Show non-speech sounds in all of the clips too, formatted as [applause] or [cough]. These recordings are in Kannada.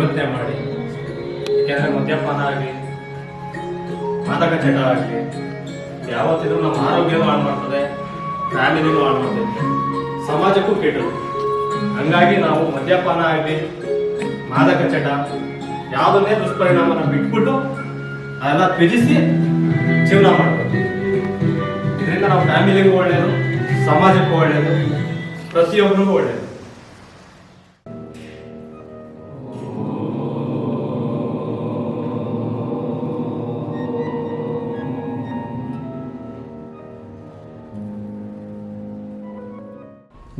ಯೋಚನೆ ಮಾಡಿ, ಯಾಕೆಂದರೆ ಮದ್ಯಪಾನ ಆಗಲಿ, ಮಾದಕ ಚಟ ಆಗಲಿ, ಯಾವತ್ತಿದ್ರೂ ನಮ್ಮ ಆರೋಗ್ಯನೂ ಹಾಳು ಮಾಡ್ತದೆ ಫ್ಯಾಮಿಲಿನೂ ಹಾಳು ಮಾಡ್ತದೆ ಸಮಾಜಕ್ಕೂ ಕೆಟ್ಟದು. ಹಂಗಾಗಿ ನಾವು ಮದ್ಯಪಾನ ಆಗಲಿ, ಮಾದಕ ಚಟ ಯಾವುದನ್ನೇ ದುಷ್ಪರಿಣಾಮನ ಬಿಟ್ಬಿಟ್ಟು ಅದೆಲ್ಲ ತ್ಯಜಿಸಿ ಜೀವನ ಮಾಡ್ಬೋದು ಇದರಿಂದ ನಾವು ಫ್ಯಾಮಿಲಿಗೂ ಒಳ್ಳೆಯದು ಸಮಾಜಕ್ಕೂ ಒಳ್ಳೆಯದು ಪ್ರತಿಯೊಬ್ಬರಿಗೂ ಒಳ್ಳೆಯದು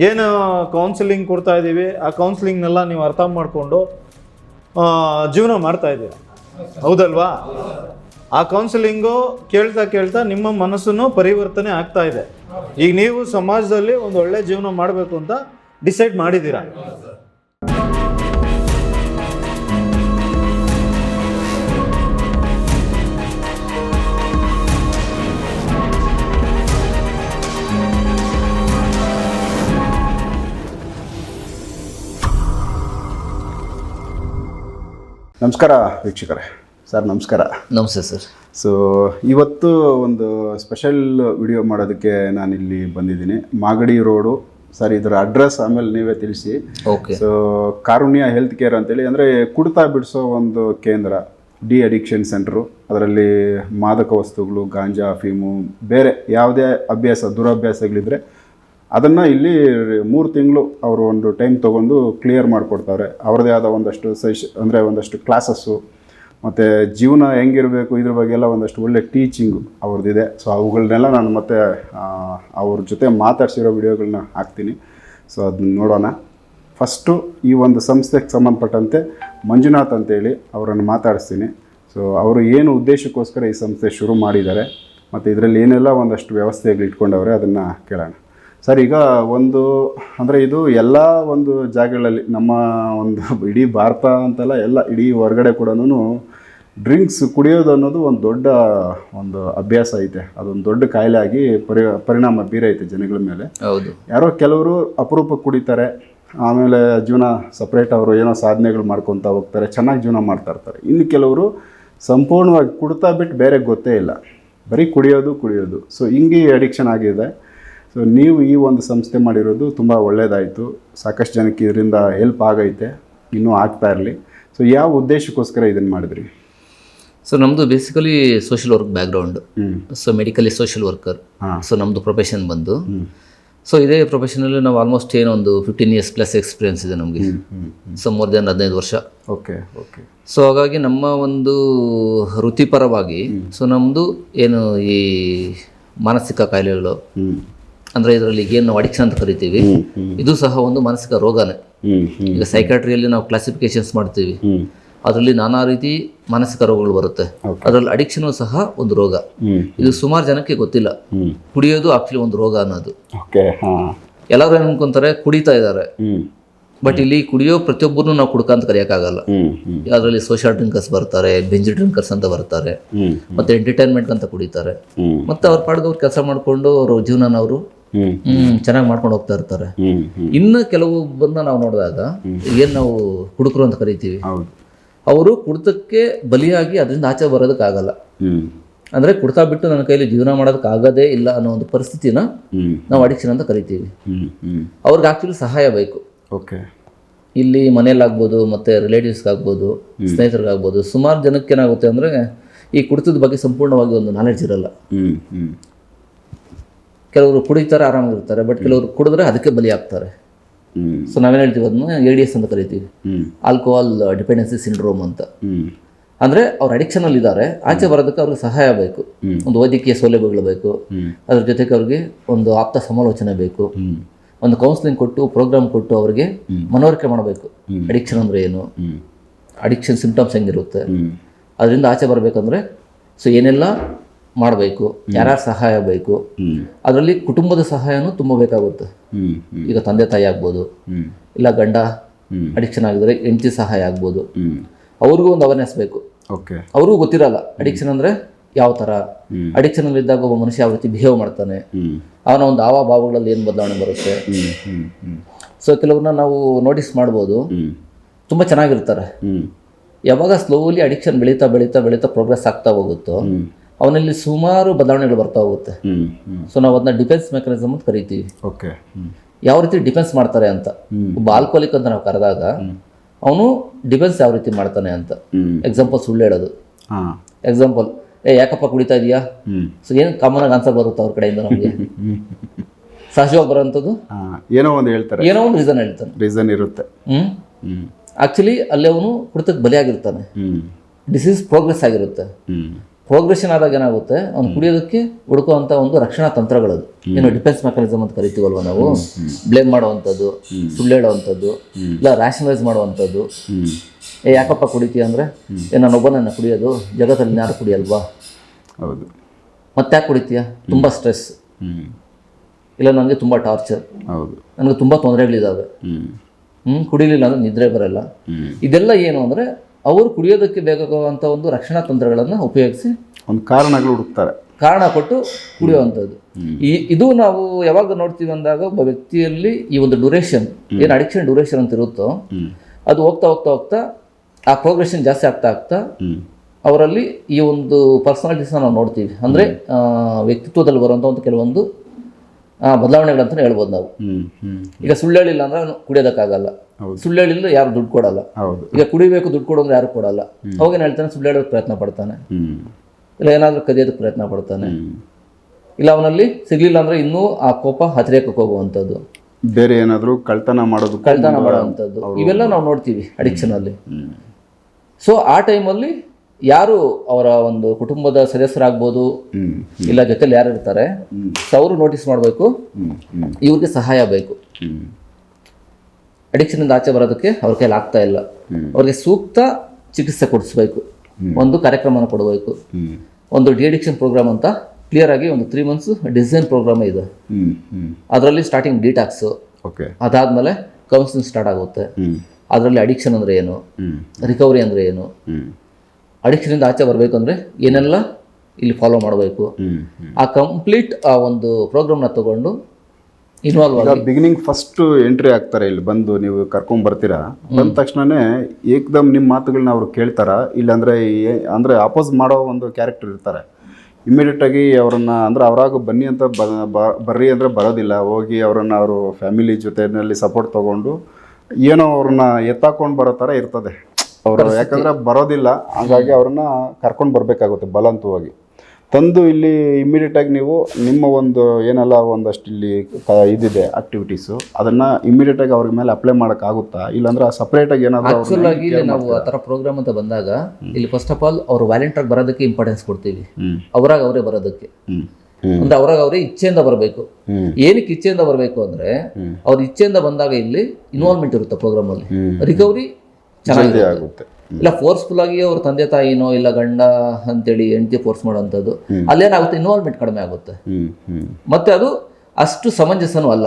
ಏನು ಕೌನ್ಸಿಲಿಂಗ್ ಕೊಡ್ತಾ ಇದ್ದೀವಿ ಆ ಕೌನ್ಸಿಲಿಂಗ್ನೆಲ್ಲ ನೀವು ಅರ್ಥ ಮಾಡಿಕೊಂಡು ಜೀವನ ಮಾಡ್ತಾ ಇದ್ದೀರ ಹೌದಲ್ವಾ? ಆ ಕೌನ್ಸಿಲಿಂಗು ಕೇಳ್ತಾ ಕೇಳ್ತಾ ನಿಮ್ಮ ಮನಸ್ಸನ್ನು ಪರಿವರ್ತನೆ ಆಗ್ತಾ ಇದೆ. ಈಗ ನೀವು ಸಮಾಜದಲ್ಲಿ ಒಂದು ಒಳ್ಳೆ ಜೀವನ ಮಾಡಬೇಕು ಅಂತ ಡಿಸೈಡ್ ಮಾಡಿದ್ದೀರಾ? ನಮಸ್ಕಾರ ವೀಕ್ಷಕರೇ. ಸರ್ ನಮಸ್ಕಾರ. ನಮಸ್ತೆ ಸರ್. ಸೊ ಇವತ್ತು ಒಂದು ಸ್ಪೆಷಲ್ ವಿಡಿಯೋ ಮಾಡೋದಕ್ಕೆ ನಾನಿಲ್ಲಿ ಬಂದಿದ್ದೀನಿ. ಮಾಗಡಿ ರೋಡು. ಸರ್ ಇದರ ಅಡ್ರೆಸ್ ಆಮೇಲೆ ನೀವೇ ತಿಳಿಸಿ. Okay so Karunya health care ಅಂತೇಳಿ ಅಂದರೆ ಕುಡ್ತಾ ಬಿಡಿಸೋ ಒಂದು ಕೇಂದ್ರ ಡಿ ಅಡಿಕ್ಷನ್ ಸೆಂಟ್ರು ಅದರಲ್ಲಿ ಮಾದಕ ವಸ್ತುಗಳು ಗಾಂಜಾ ಅಫೀಮು ಬೇರೆ ಯಾವುದೇ ಅಭ್ಯಾಸ ದುರಭ್ಯಾಸಗಳಿದ್ರೆ ಅದನ್ನು ಇಲ್ಲಿ ಮೂರು ತಿಂಗಳು ಅವರು ಒಂದು ಟೈಮ್ ತೊಗೊಂಡು ಕ್ಲಿಯರ್ ಮಾಡಿಕೊಡ್ತಾರೆ. ಅವ್ರದ್ದೇ ಆದ ಒಂದಷ್ಟು ಸೆಷ್ ಅಂದರೆ ಒಂದಷ್ಟು ಕ್ಲಾಸಸ್ಸು ಮತ್ತು ಜೀವನ ಹೆಂಗಿರಬೇಕು, ಇದ್ರ ಬಗ್ಗೆ ಎಲ್ಲ ಒಂದಷ್ಟು ಒಳ್ಳೆ ಟೀಚಿಂಗು ಅವ್ರದ್ದಿದೆ. ಸೊ ಅವುಗಳನ್ನೆಲ್ಲ ನಾನು ಮತ್ತೆ ಅವ್ರ ಜೊತೆ ಮಾತಾಡ್ಸಿರೋ ವಿಡಿಯೋಗಳನ್ನ ಹಾಕ್ತೀನಿ. ಸೊ ಅದನ್ನ ನೋಡೋಣ. ಫಸ್ಟು ಈ ಒಂದು ಸಂಸ್ಥೆಗೆ ಸಂಬಂಧಪಟ್ಟಂತೆ ಮಂಜುನಾಥ್ ಅಂತೇಳಿ ಅವರನ್ನು ಮಾತಾಡಿಸ್ತೀನಿ. ಸೊ ಅವರು ಏನು ಉದ್ದೇಶಕ್ಕೋಸ್ಕರ ಈ ಸಂಸ್ಥೆ ಶುರು ಮಾಡಿದ್ದಾರೆ, ಮತ್ತು ಇದರಲ್ಲಿ ಏನೆಲ್ಲ ಒಂದಷ್ಟು ವ್ಯವಸ್ಥೆಗಳು ಇಟ್ಕೊಂಡವ್ರೆ ಅದನ್ನು ಕೇಳೋಣ. ಸರ್ ಈಗ ಒಂದು ಅಂದರೆ ಇದು ಎಲ್ಲ ಒಂದು ಜಾಗಗಳಲ್ಲಿ ನಮ್ಮ ಒಂದು [laughs] ಇಡೀ ಭಾರತ ಅಂತಲ್ಲ ಎಲ್ಲ ಇಡೀ ಹೊರಗಡೆ ಕೂಡ ಡ್ರಿಂಕ್ಸ್ ಕುಡಿಯೋದು ಅನ್ನೋದು ಒಂದು ದೊಡ್ಡ ಒಂದು ಅಭ್ಯಾಸ ಐತೆ. ಅದೊಂದು ದೊಡ್ಡ ಕಾಯಿಲೆ ಆಗಿ ಪರಿ ಪರಿಣಾಮ ಬೀರೈತೆ ಜನಗಳ ಮೇಲೆ. ಹೌದು. ಯಾರೋ ಕೆಲವರು ಅಪರೂಪಕ್ಕೆ ಕುಡಿತಾರೆ ಆಮೇಲೆ ಜೀವನ ಸಪ್ರೇಟ್ ಅವರು ಏನೋ ಸಾಧನೆಗಳು ಮಾಡ್ಕೊತಾ ಹೋಗ್ತಾರೆ ಚೆನ್ನಾಗಿ ಜೀವನ ಮಾಡ್ತಾ ಇರ್ತಾರೆ. ಇನ್ನು ಕೆಲವರು ಸಂಪೂರ್ಣವಾಗಿ ಕುಡ್ತಾ ಬಿಟ್ಟು ಬೇರೆ ಗೊತ್ತೇ ಇಲ್ಲ. ಬರೀ ಕುಡಿಯೋದು ಕುಡಿಯೋದು. ಸೊ ಹಿಂಗೆ ಅಡಿಕ್ಷನ್ ಆಗಿದೆ. ಸೊ ನೀವು ಈ ಒಂದು ಸಂಸ್ಥೆ ಮಾಡಿರೋದು ತುಂಬ ಒಳ್ಳೆಯದಾಯಿತು ಸಾಕಷ್ಟು ಜನಕ್ಕೆ ಇದರಿಂದ ಹೆಲ್ಪ್ ಆಗೈತೆ. ಇನ್ನೂ ಆಗ್ತಾ ಇರಲಿ. ಸೊ ಯಾವ ಉದ್ದೇಶಕ್ಕೋಸ್ಕರ ಇದನ್ನು ಮಾಡಿದ್ರಿ? ಸೊ ನಮ್ಮದು basically social work background so medically social worker ಹಾಂ. ಸೊ ನಮ್ಮದು ಪ್ರೊಫೆಷನ್ ಬಂದು. ಸೊ ಇದೇ ಪ್ರೊಫೆಷನಲ್ಲಿ ನಾವು ಆಲ್ಮೋಸ್ಟ್ ಏನೋ ಒಂದು ಫಿಫ್ಟೀನ್ ಇಯರ್ಸ್ ಪ್ಲಸ್ ಎಕ್ಸ್ಪೀರಿಯನ್ಸ್ ಇದೆ ನಮಗೆ. ಸೊ ಮೋರ್ ದೆನ್ ಹದಿನೈದು ವರ್ಷ. ಓಕೆ ಓಕೆ ಸೊ ಹಾಗಾಗಿ ನಮ್ಮ ಒಂದು ವೃತ್ತಿಪರವಾಗಿ ಸೊ ನಮ್ಮದು ಏನು ಈ ಮಾನಸಿಕ ಕಾಯಿಲೆಗಳು ಹ್ಞೂ ಅಂದರೆ ಇದರಲ್ಲಿ ಏನು ನಾವು ಅಡಿಕ್ಷನ್ ಅಂತ ಕರಿತೀವಿ ಇದು ಸಹ ಒಂದು ಮಾನಸಿಕ ರೋಗನೇ. ಈಗ ಸೈಕಾಟ್ರಿಯಲ್ಲಿ ನಾವು ಕ್ಲಾಸಿಫಿಕೇಶನ್ಸ್ ಮಾಡ್ತೀವಿ. ಅದರಲ್ಲಿ ನಾನಾ ರೀತಿ ಮಾನಸಿಕ ರೋಗಗಳು ಬರುತ್ತೆ. ಅದರಲ್ಲಿ ಅಡಿಕ್ಷನ್ ಸಹ ಒಂದು ರೋಗ. ಇದು ಸುಮಾರು ಜನಕ್ಕೆ ಗೊತ್ತಿಲ್ಲ. ಕುಡಿಯೋದು ಆಕ್ಚುಲಿ ಒಂದು ರೋಗ ಅನ್ನೋದು. ಎಲ್ಲರೂ ಏನು ಅನ್ಕೊಂತಾರೆ ಕುಡಿತಾ ಇದ್ದಾರೆ. ಬಟ್ ಇಲ್ಲಿ ಕುಡಿಯೋ ಪ್ರತಿಯೊಬ್ಬರನ್ನು ನಾವು ಕುಡ್ಕ ಅಂತ ಕರೆಯೋಕ್ಕಾಗಲ್ಲ. ಅದರಲ್ಲಿ ಸೋಷಿಯಲ್ ಡ್ರಿಂಕರ್ಸ್ ಬರ್ತಾರೆ ಬೆಂಜ್ ಡ್ರಿಂಕರ್ಸ್ ಅಂತ ಬರ್ತಾರೆ. ಮತ್ತೆ ಎಂಟರ್ಟೈನ್ಮೆಂಟ್ ಅಂತ ಕುಡಿತಾರೆ. ಮತ್ತೆ ಅವ್ರ ಪಾಡ್ಗೆ ಅವ್ರು ಕೆಲಸ ಮಾಡಿಕೊಂಡು ಅವ್ರ ಜೀವನ ಅವರು ಚೆನ್ನಾಗಿ ಮಾಡ್ಕೊಂಡು ಹೋಗ್ತಾ ಇರ್ತಾರೆ. ಇನ್ನು ಕೆಲವು ಬಂದ ನಾವು ನೋಡಿದಾಗ ಏನು ನಾವು ಕುಡುಕರು ಅಂತ ಕರಿತೀವಿ. ಅವರು ಕುಡಿತಕ್ಕೆ ಬಲಿಯಾಗಿ ಅದರಿಂದ ಆಚೆ ಬರೋದಕ್ಕಾಗಲ್ಲ ಹ್ಮ್. ಅಂದರೆ ಕುಡ್ತಾ ಬಿಟ್ಟು ನನ್ನ ಕೈಲಿ ಜೀವನ ಮಾಡೋದಕ್ಕಾಗದೇ ಇಲ್ಲ ಅನ್ನೋ ಒಂದು ಪರಿಸ್ಥಿತಿನ ನಾವು ಅಡಿಕ್ಷನ್ ಅಂತ ಕರಿತೀವಿ. ಅವ್ರಿಗೆ ಆ್ಯಕ್ಚುಲಿ ಸಹಾಯ ಬೇಕು. ಓಕೆ. ಇಲ್ಲಿ ಮನೇಲಾಗ್ಬೋದು ಮತ್ತು ರಿಲೇಟಿವ್ಸ್ಗಾಗ್ಬೋದು ಸ್ನೇಹಿತರಿಗಾಗ್ಬೋದು ಸುಮಾರು ಜನಕ್ಕೆ ಏನಾಗುತ್ತೆ ಅಂದರೆ ಈ ಕುಡಿತದ ಬಗ್ಗೆ ಸಂಪೂರ್ಣವಾಗಿ ಒಂದು ನಾಲೆಡ್ಜ್ ಇರಲ್ಲ. ಕೆಲವರು ಕುಡಿತಾರೆ ಆರಾಮಾಗಿರ್ತಾರೆ ಬಟ್ ಕೆಲವರು ಕುಡಿದ್ರೆ ಅದಕ್ಕೆ ಬಲಿ ಆಗ್ತಾರೆ ಸೊ ನಾವೇನು ಹೇಳ್ತೀವಿ ಅದನ್ನ? ಎ ಡಿ ಎಸ್ ಅಂತ ಕರಿತೀವಿ. ಆಲ್ಕೋಹಾಲ್ ಡಿಪೆಂಡೆನ್ಸಿ ಸಿಂಡ್ರೋಮ್ ಅಂತ. ಅಂದರೆ ಅವ್ರು ಅಡಿಕ್ಷನಲ್ಲಿ ಇದ್ದಾರೆ ಆಚೆ ಬರೋದಕ್ಕೆ ಅವ್ರಿಗೆ ಸಹಾಯ ಬೇಕು. ಒಂದು ವೈದ್ಯಕೀಯ ಸೌಲಭ್ಯಗಳು ಬೇಕು. ಅದ್ರ ಜೊತೆಗೆ ಅವ್ರಿಗೆ ಒಂದು ಆಪ್ತ ಸಮಾಲೋಚನೆ ಬೇಕು. ಒಂದು ಕೌನ್ಸಿಲಿಂಗ್ ಕೊಟ್ಟು ಪ್ರೋಗ್ರಾಮ್ ಕೊಟ್ಟು ಅವ್ರಿಗೆ ಮನವರಿಕೆ ಮಾಡಬೇಕು. ಅಡಿಕ್ಷನ್ ಅಂದ್ರೆ ಏನು? ಅಡಿಕ್ಷನ್ ಸಿಂಪ್ಟಮ್ಸ್ ಹೆಂಗಿರುತ್ತೆ? ಅದರಿಂದ ಆಚೆ ಬರಬೇಕಂದ್ರೆ ಸೊ ಏನೆಲ್ಲ ಮಾಡಬೇಕು ಯಾರ ಸಹಾಯ ಬೇಕು ಅದರಲ್ಲಿ ಕುಟುಂಬದ ಸಹಾಯನೂ ತುಂಬ ಬೇಕಾಗುತ್ತೆ. ಈಗ ತಂದೆ ತಾಯಿ ಆಗ್ಬೋದು ಇಲ್ಲ ಗಂಡ ಅಡಿಕ್ಷನ್ ಆಗಿದ್ರೆ ಹೆಂಡತಿ ಸಹಾಯ ಆಗ್ಬೋದು. ಅವ್ರಿಗೂ ಒಂದು ಅವೇರ್ನೆಸ್ ಬೇಕು. ಓಕೆ. ಅವ್ರಿಗೂ ಗೊತ್ತಿರಲ್ಲ ಅಡಿಕ್ಷನ್ ಅಂದ್ರೆ ಯಾವ ತರ? ಅಡಿಕ್ಷನ್ ಅಲ್ಲಿ ಇದ್ದಾಗ ಒಬ್ಬ ಮನುಷ್ಯ ಯಾವ ರೀತಿ ಬಿಹೇವ್ ಮಾಡ್ತಾನೆ? ಅವನ ಒಂದು ಹಾವಭಾವಗಳಲ್ಲಿ ಏನು ಬದಲಾವಣೆ ಬರುತ್ತೆ? ಸೊ ಕೆಲವ್ರನ್ನ ನಾವು ನೋಟಿಸ್ ಮಾಡ್ಬೋದು. ತುಂಬಾ ಚೆನ್ನಾಗಿರ್ತಾರೆ. ಯಾವಾಗ ಸ್ಲೋಲಿ ಅಡಿಕ್ಷನ್ ಬೆಳೀತಾ ಬೆಳೀತಾ ಬೆಳೀತಾ ಪ್ರೋಗ್ರೆಸ್ ಆಗ್ತಾ ಹೋಗುತ್ತೋ ಅವನಲ್ಲಿ ಸುಮಾರು ಬದಲಾವಣೆಗಳು ಬರ್ತಾ ಹೋಗುತ್ತೆ. ಸೊ ನಾವು ಅದನ್ನ ಡಿಫೆನ್ಸ್ ಮೆಕಾನಿಸಮ್ ಅಂತ ಕರಿತೀವಿ. ಓಕೆ ಯಾವ ರೀತಿ ಡಿಫೆನ್ಸ್ ಮಾಡ್ತಾರೆ ಅಂತ. ಒಬ್ಬ ಆಲ್ಕೋಲಿಕ್ ಅಂತ ನಾವು ಕರೆದಾಗ ಅವನು ಡಿಫೆನ್ಸ್ ಯಾವ ರೀತಿ ಮಾಡ್ತಾನೆ ಅಂತ. ಎಕ್ಸಾಂಪಲ್ ಸುಳ್ಳು ಹೇಳೋದು. ಎಕ್ಸಾಂಪಲ್ ಏ ಯಾಕಪ್ಪ ಕುಡಿತಾ ಇದೀಯಾ? ಸೊ ಏನು ಕಾಮನ್ ಆಗಿ ಆನ್ಸರ್ ಬರುತ್ತೆ ಅವ್ರ ಕಡೆಯಿಂದ ನಮಗೆ. [laughs] ಸಹಜವಾಗಿ ಬರೋಂಥದ್ದು ಏನೋ ಒಂದು ಹೇಳ್ತಾರೆ. ಏನೋ ಒಂದು ರೀಸನ್ ಹೇಳ್ತಾನೆ. ರೀಸನ್ ಇರುತ್ತೆ. ಹ್ಮ್. ಹ್ಮ್. ಆಕ್ಚುಲಿ ಅಲ್ಲಿ ಅವನು ಕುಡಿತಕ್ಕೆ ಬಲಿಯಾಗಿರ್ತಾನೆ. ಡಿಸೀಸ್ ಪ್ರೋಗ್ರೆಸ್ ಆಗಿರುತ್ತೆ. ಪ್ರೋಗ್ರೆಷನ್ ಆದಾಗ ಏನಾಗುತ್ತೆ? ಅವ್ನು ಕುಡಿಯೋದಕ್ಕೆ ಹುಡುಕುವಂಥ ಒಂದು ರಕ್ಷಣಾ ತಂತ್ರಗಳದು. ಏನು ಡಿಫೆನ್ಸ್ ಮೆಕಾನಿಸಮ್ ಅಂತ ಕರಿತೀವಲ್ವ ನಾವು? ಬ್ಲೇಮ್ ಮಾಡುವಂಥದ್ದು ಸುಳ್ಳು ಹೇಳುವಂಥದ್ದು ಇಲ್ಲ ರ್ಯಾಷನಲೈಸ್ ಮಾಡುವಂಥದ್ದು. ಏ ಯಾಕಪ್ಪ ಕುಡಿತೀಯ ಅಂದರೆ? ಏ ನಾನೊಬ್ಬನನ್ನ ಕುಡಿಯೋದು ಜಗತ್ತಲ್ಲಿ ಯಾರು ಕುಡಿಯಲ್ವಾ? ಹೌದು. ಮತ್ತೆ ಯಾಕೆ ಕುಡಿತೀಯ? ತುಂಬ ಸ್ಟ್ರೆಸ್ ಇಲ್ಲ ನನಗೆ ತುಂಬ ಟಾರ್ಚರ್ ಹೌದು. ನನಗೆ ತುಂಬ ತೊಂದರೆಗಳಿದ್ದಾವೆ ಹ್ಞೂ ಕುಡಿಲಿಲ್ಲ ಅಂದರೆ ನಿದ್ರೆ ಬರಲ್ಲ. ಇದೆಲ್ಲ ಏನು ಅಂದರೆ ಅವರು ಕುಡಿಯೋದಕ್ಕೆ ಬೇಕಾಗುವಂಥ ಒಂದು ರಕ್ಷಣಾ ತಂತ್ರಗಳನ್ನು ಉಪಯೋಗಿಸಿ ಒಂದು ಕಾರಣಗಳು ಹುಡುಕ್ತಾರೆ. ಕಾರಣ ಕೊಟ್ಟು ಕುಡಿಯುವಂಥದ್ದು. ಈ ಇದು ನಾವು ಯಾವಾಗ ನೋಡ್ತೀವಿ ಅಂದಾಗ ಒಬ್ಬ ವ್ಯಕ್ತಿಯಲ್ಲಿ ಈ ಒಂದು ಡ್ಯೂರೇಷನ್ ಏನು ಅಡಿಕ್ಷನ್ ಡ್ಯೂರೇಷನ್ ಅಂತ ಇರುತ್ತೋ ಅದು ಹೋಗ್ತಾ ಹೋಗ್ತಾ ಹೋಗ್ತಾ ಆ ಪ್ರೋಗ್ರೆಷನ್ ಜಾಸ್ತಿ ಆಗ್ತಾ ಆಗ್ತಾ ಅವರಲ್ಲಿ ಈ ಒಂದು ಪರ್ಸನಾಲಿಟೀಸ್ನ ನಾವು ನೋಡ್ತೀವಿ. ಅಂದರೆ ವ್ಯಕ್ತಿತ್ವದಲ್ಲಿ ಬರುವಂಥ ಒಂದು ಕೆಲವೊಂದು ಆ, ಬದಲಾವಣೆಗಳಂತ ಹೇಳ್ಬೋದು ನಾವು. ಈಗ ಸುಳ್ಳು ಹೇಳಿಲ್ಲ ಅಂದ್ರೆ ಕುಡಿಯೋದಕ್ಕಾಗಲ್ಲ. ಸುಳ್ಳು ಹೇಳಿಲ್ಲ ಯಾರು ದುಡ್ಡು ಕೊಡಲ್ಲ. ಈಗ ಕುಡಿಬೇಕು ದುಡ್ಡು ಕೊಡು ಅಂದ್ರೆ ಯಾರು ಕೊಡಲ್ಲ. ಅವಾಗೇನು ಹೇಳ್ತಾನೆ? ಸುಳ್ಳು ಹೇಳೋದಕ್ಕೆ ಪ್ರಯತ್ನ ಪಡ್ತಾನೆ. ಇಲ್ಲ ಏನಾದ್ರೂ ಕದಿಯೋದಕ್ಕೆ ಪ್ರಯತ್ನ ಪಡ್ತಾನೆ. ಇಲ್ಲ ಅವನಲ್ಲಿ ಸಿಗ್ಲಿಲ್ಲ ಅಂದ್ರೆ ಇನ್ನೂ ಆ ಕೋಪ ಹತ್ರಕ್ಕೆ ಹೋಗುವಂತದ್ದು ಬೇರೆ ಏನಾದ್ರೂ ಕಳ್ತನ ಮಾಡೋದು ಕಳ್ತನ ಮಾಡುವಂಥದ್ದು. ಇವೆಲ್ಲ ನಾವು ನೋಡ್ತೀವಿ ಅಡಿಕ್ಷನ್ ಅಲ್ಲಿ. ಹ್ಮ್. ಸೊ ಆ ಟೈಮಲ್ಲಿ ಯಾರು ಅವರ ಒಂದು ಕುಟುಂಬದ ಸದಸ್ಯರಾಗ್ಬೋದು? ಇಲ್ಲ ಜೊತೆಲಿ ಯಾರು ಇರ್ತಾರೆ? ಸೊ ಅವರು ನೋಟಿಸ್ ಮಾಡಬೇಕು. ಇವ್ರಿಗೆ ಸಹಾಯ ಬೇಕು. ಅಡಿಕ್ಷನಿಂದ ಅಡಿಕ್ಷನ್ ಇಂದ ಆಚೆ ಬರೋದಕ್ಕೆ ಅವ್ರ ಕೈಲಿ ಆಗ್ತಾ ಇಲ್ಲ. ಅವ್ರಿಗೆ ಸೂಕ್ತ ಚಿಕಿತ್ಸೆ ಕೊಡಿಸ್ಬೇಕು. ಒಂದು ಕಾರ್ಯಕ್ರಮನ ಕೊಡಬೇಕು. ಒಂದು ಡಿ ಅಡಿಕ್ಷನ್ ಪ್ರೋಗ್ರಾಮ್ ಅಂತ ಕ್ಲಿಯರ್ ಆಗಿ ಒಂದು ತ್ರೀ ಮಂತ್ಸ್ ಡಿಸೈನ್ ಪ್ರೋಗ್ರಾಮ್ ಇದೆ. ಅದರಲ್ಲಿ ಸ್ಟಾರ್ಟಿಂಗ್ ಡಿಟಾಕ್ಸು ಅದಾದ್ಮೇಲೆ ಕೌನ್ಸಿಲಿಂಗ್ ಸ್ಟಾರ್ಟ್ ಆಗುತ್ತೆ. ಅದರಲ್ಲಿ ಅಡಿಕ್ಷನ್ ಅಂದ್ರೆ ಏನು? ರಿಕವರಿ ಅಂದರೆ ಏನು? ಅಡಿಕ್ಷನಿಂದ ಆಚೆ ಬರಬೇಕು ಅಂದರೆ ಏನೆಲ್ಲ ಇಲ್ಲಿ ಫಾಲೋ ಮಾಡಬೇಕು. ಆ ಕಂಪ್ಲೀಟ್ ಆ ಒಂದು ಪ್ರೋಗ್ರಾಮ್ನ ತಗೊಂಡು ಇನ್ವಾಲ್ವ್ ಆಗಿ ಬಿಗಿನಿಂಗ್ ಫಸ್ಟ್ ಎಂಟ್ರಿ ಆಗ್ತಾರೆ ಇಲ್ಲಿ ಬಂದು ನೀವು ಕರ್ಕೊಂಡ್ ಬರ್ತೀರಾ? ಬಂದ ತಕ್ಷಣನೇ ಏಕ್ದಮ್ ನಿಮ್ಮ ಮಾತುಗಳನ್ನ ಅವ್ರು ಕೇಳ್ತಾರ? ಇಲ್ಲಾಂದ್ರೆ ಅಂದ್ರೆ ಅಪೋಸ್ ಮಾಡೋ ಒಂದು ಕ್ಯಾರೆಕ್ಟರ್ ಇರ್ತಾರೆ. ಇಮಿಡಿಯೇಟ್ ಆಗಿ ಅವರನ್ನ ಅಂದ್ರೆ ಅವರಾಗ ಬನ್ನಿ ಅಂತ ಬರ್ರಿ ಅಂದ್ರೆ ಬರೋದಿಲ್ಲ. ಹೋಗಿ ಅವರನ್ನು ಅವರು ಫ್ಯಾಮಿಲಿ ಜೊತೆನಲ್ಲಿ ಸಪೋರ್ಟ್ ತಗೊಂಡು ಏನೋ ಅವ್ರನ್ನ ಎತ್ತಾಕೊಂಡು ಬರೋ ಥರ ಇರ್ತದೆ. ಅವರು ಯಾಕಂದ್ರೆ ಬರೋದಿಲ್ಲ. ಹಾಗಾಗಿ ಅವ್ರನ್ನ ಕರ್ಕೊಂಡು ಬರಬೇಕಾಗುತ್ತೆ ಬಲವಂತವಾಗಿ. ತಂದು ಇಲ್ಲಿ ಇಮಿಡಿಯೇಟ್ ಆಗಿ ನೀವು ನಿಮ್ಮ ಒಂದು ಏನೆಲ್ಲ ಒಂದಷ್ಟು ಇಲ್ಲಿ ಕ ಇದಿದೆ ಆಕ್ಟಿವಿಟೀಸು ಅದನ್ನ ಇಮಿಡಿಯೇಟ್ ಆಗಿ ಅವ್ರ ಮೇಲೆ ಅಪ್ಲೈ ಮಾಡೋಕ್ಕಾಗುತ್ತಾ ಇಲ್ಲಾಂದ್ರೆ ಸಪ್ರೇಟ್ ಆಗಿ ಏನಾದರೂ ಆಕ್ಚುಲ್ ಆಗಿ ಇಲ್ಲಿ ನಾವು ಆ ಥರ ಪ್ರೋಗ್ರಾಮ್ ಅಂತ ಬಂದಾಗ ಇಲ್ಲಿ ಫಸ್ಟ್ ಆಫ್ ಆಲ್ ಅವರು ವ್ಯಾಲೆಂಟರ್ ಬರೋದಕ್ಕೆ ಇಂಪಾರ್ಟೆನ್ಸ್ ಕೊಡ್ತೀವಿ. ಅವರಾಗ ಅವರೇ ಬರೋದಕ್ಕೆ. ಅಂದ್ರೆ ಅವರಾಗ ಅವರೇ ಇಚ್ಛೆಯಿಂದ ಬರಬೇಕು. ಏನಕ್ಕೆ ಇಚ್ಛೆಯಿಂದ ಬರಬೇಕು ಅಂದ್ರೆ ಅವ್ರ ಇಚ್ಛೆಯಿಂದ ಬಂದಾಗ ಇಲ್ಲಿ ಇನ್ವಾಲ್ವ್ಮೆಂಟ್ ಇರುತ್ತೆ ಪ್ರೋಗ್ರಾಮ್ ಅಲ್ಲಿ. ರಿಕವರಿ ಚೆನ್ನಾಗಿ ಆಗುತ್ತೆ. ಇಲ್ಲ ಫೋರ್ಸ್ಫುಲ್ ಆಗಿ ಅವ್ರ ತಂದೆ ತಾಯಿನೋ ಇಲ್ಲ ಗಂಡ ಅಂತೇಳಿ ಹೆಂಡತಿ ಫೋರ್ಸ್ ಮಾಡುವಂಥದ್ದು ಅಲ್ಲೇನಾಗುತ್ತೆ? ಇನ್ವಾಲ್ವ್ಮೆಂಟ್ ಕಡಿಮೆ ಆಗುತ್ತೆ. ಮತ್ತೆ ಅದು ಅಷ್ಟು ಸಮಂಜಸನೂ ಅಲ್ಲ.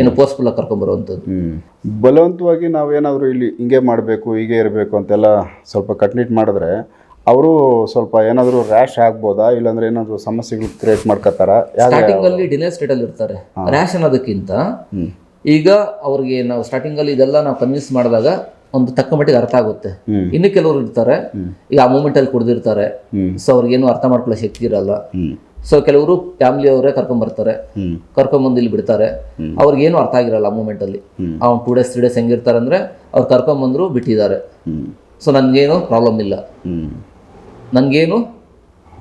ಏನು ಫೋರ್ಸ್ಫುಲ್ ಆಗಿ ಕರ್ಕೊಂಡ್ಬರುವಂಥದ್ದು ಬಲವಂತವಾಗಿ ನಾವೇನಾದರೂ ಇಲ್ಲಿ ಹಿಂಗೆ ಮಾಡಬೇಕು ಹೀಗೆ ಇರಬೇಕು ಅಂತೆಲ್ಲ ಸ್ವಲ್ಪ ಕಟ್ನಿಟ್ ಮಾಡಿದ್ರೆ ಅವರು ಸ್ವಲ್ಪ ಏನಾದರೂ ರ್ಯಾಶ್ ಆಗ್ಬೋದಾ? ಇಲ್ಲಾಂದ್ರೆ ಏನಾದರೂ ಸಮಸ್ಯೆಗಳು ಕ್ರಿಯೇಟ್ ಮಾಡ್ಕೋತಾರ? ಸ್ಟಾರ್ಟಿಂಗಲ್ಲಿ ಡಿಲೇ ಸ್ಟೇಟಲ್ಲಿ ಇರ್ತಾರೆ. ರ್ಯಾಶ್ ಅನ್ನೋದಕ್ಕಿಂತ ಈಗ ಅವ್ರಿಗೆ ನಾವು ಸ್ಟಾರ್ಟಿಂಗಲ್ಲಿ ಇದೆಲ್ಲ ನಾವು ಕನ್ವಿನ್ಸ್ ಮಾಡಿದಾಗ ಒಂದು ತಕ್ಕ ಮಟ್ಟಿಗೆ ಅರ್ಥ ಆಗುತ್ತೆ. ಇನ್ನು ಕೆಲವರು ಇರ್ತಾರೆ. ಈಗ ಆ ಮೂಮೆಂಟ್ ಅಲ್ಲಿ ಕುಡ್ದಿರ್ತಾರೆ. ಸೊ ಅವ್ರಿಗೇನು ಅರ್ಥ ಮಾಡ್ಕೊಳ್ಳೋ ಶಕ್ತಿ ಇರಲ್ಲ. ಸೊ ಕೆಲವರು ಫ್ಯಾಮಿಲಿ ಅವರೇ ಕರ್ಕೊಂಡ್ ಬರ್ತಾರೆ. ಕರ್ಕೊಂಬಂದು ಇಲ್ಲಿ ಬಿಡ್ತಾರೆ. ಅವ್ರಿಗೇನು ಅರ್ಥ ಆಗಿರಲ್ಲ ಆ ಮೂಮೆಂಟ್ ಅಲ್ಲಿ. ಅವ್ನು ಟೂ ಡೇಸ್ ತ್ರೀ ಡೇಸ್ ಹೆಂಗಿರ್ತಾರೆ ಅಂದ್ರೆ ಅವ್ರು ಕರ್ಕೊಂಬಂದ್ರು ಬಿಟ್ಟಿದ್ದಾರೆ. ಸೊ ನನಗೇನು ಪ್ರಾಬ್ಲಮ್ ಇಲ್ಲ. ನನಗೇನು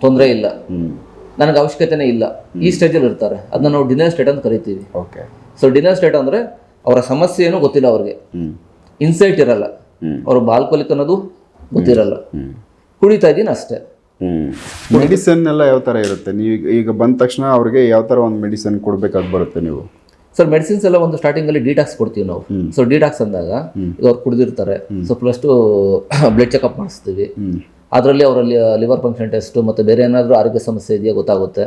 ತೊಂದರೆ ಇಲ್ಲ. ನನಗೆ ಅವಶ್ಯಕತೆನೇ ಇಲ್ಲ. ಈ ಸ್ಟೇಜಲ್ಲಿ ಇರ್ತಾರೆ. ಅದನ್ನ ನಾವು ಡಿನರ್ ಸ್ಟೇಟ್ ಅಂತ ಕರಿತೀವಿ. ಓಕೆ ಸೊ ಡಿನರ್ ಸ್ಟೇಟ್ ಅಂದ್ರೆ ಅವರ ಸಮಸ್ಯೆ ಏನು ಗೊತ್ತಿಲ್ಲ ಅವ್ರಿಗೆ. ಇನ್ಸೈಟ್ ಇರಲ್ಲ. ಅವ್ರ ಬಾಲ್ ಕೊಲಿಕ್ ಅನ್ನೋದು ಗೊತ್ತಿರಲ್ಲ. ಕುಡಿತಾ ಇದ್ದೀನಿ ಅಷ್ಟೇ. ಮೆಡಿಸನ್ ಮೆಡಿಸಿನ್ ಎಲ್ಲ ಯಾವ ಥರ ಇರುತ್ತೆ? ನೀವು ಈಗ- ಈಗ ಬಂದ ತಕ್ಷಣ ಅವ್ರಿಗೆ ಯಾವ ಥರ ಒಂದು ಮೆಡಿಸನ್ ಕೊಡ್ಬೇಕಾಗಿ ಬರುತ್ತೆ ನೀವು? ಸರ್ ಮೆಡಿಸಿನ್ಸ್ ಎಲ್ಲ ಒಂದು ಸ್ಟಾರ್ಟಿಂಗ್ ಅಲ್ಲಿ ಡಿಟಾಕ್ಸ್ ಕೊಡ್ತೀವಿ ನಾವು. ಸೊ ಡಿಟಾಕ್ಸ್ ಅಂದಾಗ ಅವ್ರು ಕುಡಿದಿರ್ತಾರೆ. So plus two blood checkup ಮಾಡಿಸ್ತೀವಿ. ಅದರಲ್ಲಿ ಅವರಲ್ಲಿ ಲಿವರ್ ಫಂಕ್ಷನ್ ಟೆಸ್ಟ್ ಮತ್ತು ಬೇರೆ ಏನಾದರೂ ಆರೋಗ್ಯ ಸಮಸ್ಯೆ ಇದೆಯಾ ಗೊತ್ತಾಗುತ್ತೆ.